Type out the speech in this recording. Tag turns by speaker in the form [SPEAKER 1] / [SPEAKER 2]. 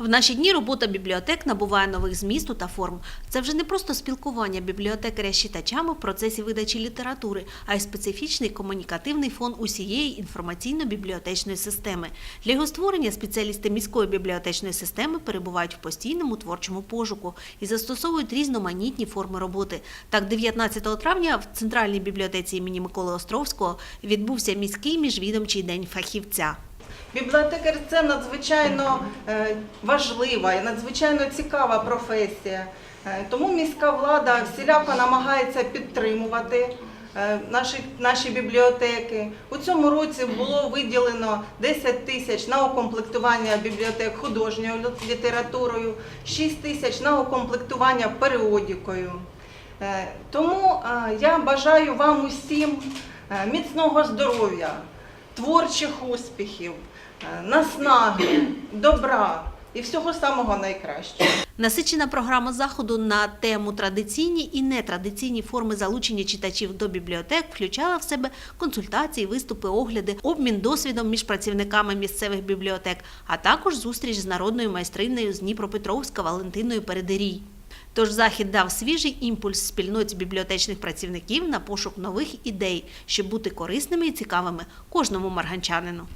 [SPEAKER 1] В наші дні робота бібліотек набуває нових змісту та форм. Це вже не просто спілкування бібліотекаря з читачами в процесі видачі літератури, а й специфічний комунікативний фон усієї інформаційно-бібліотечної системи. Для його створення спеціалісти міської бібліотечної системи перебувають в постійному творчому пошуку і застосовують різноманітні форми роботи. Так, 19 травня в центральній бібліотеці імені Миколи Островського відбувся міський міжвідомчий день фахівця.
[SPEAKER 2] Бібліотекар це надзвичайно е, важлива і надзвичайно цікава професія. Е, Тому міська влада всіляко намагається підтримувати е, наші, наші бібліотеки. У цьому році було виділено 10 тисяч на укомплектування бібліотек художньою літературою, 6 тисяч на укомплектування періодикою. Е, Тому я бажаю вам усім міцного здоров'я, творчих успіхів, е, наснаги, добра і всього самого найкращого.
[SPEAKER 1] Насичена програма заходу на тему традиційні і нетрадиційні форми залучення читачів до бібліотек включала в себе консультації, виступи, огляди, обмін досвідом між працівниками місцевих бібліотек, а також зустріч з народною майстринею з Дніпропетровська Валентиною Передерій. Тож захід дав свіжий імпульс спільноті бібліотечних працівників на пошук нових ідей, щоб бути корисними і цікавими кожному марганчанину.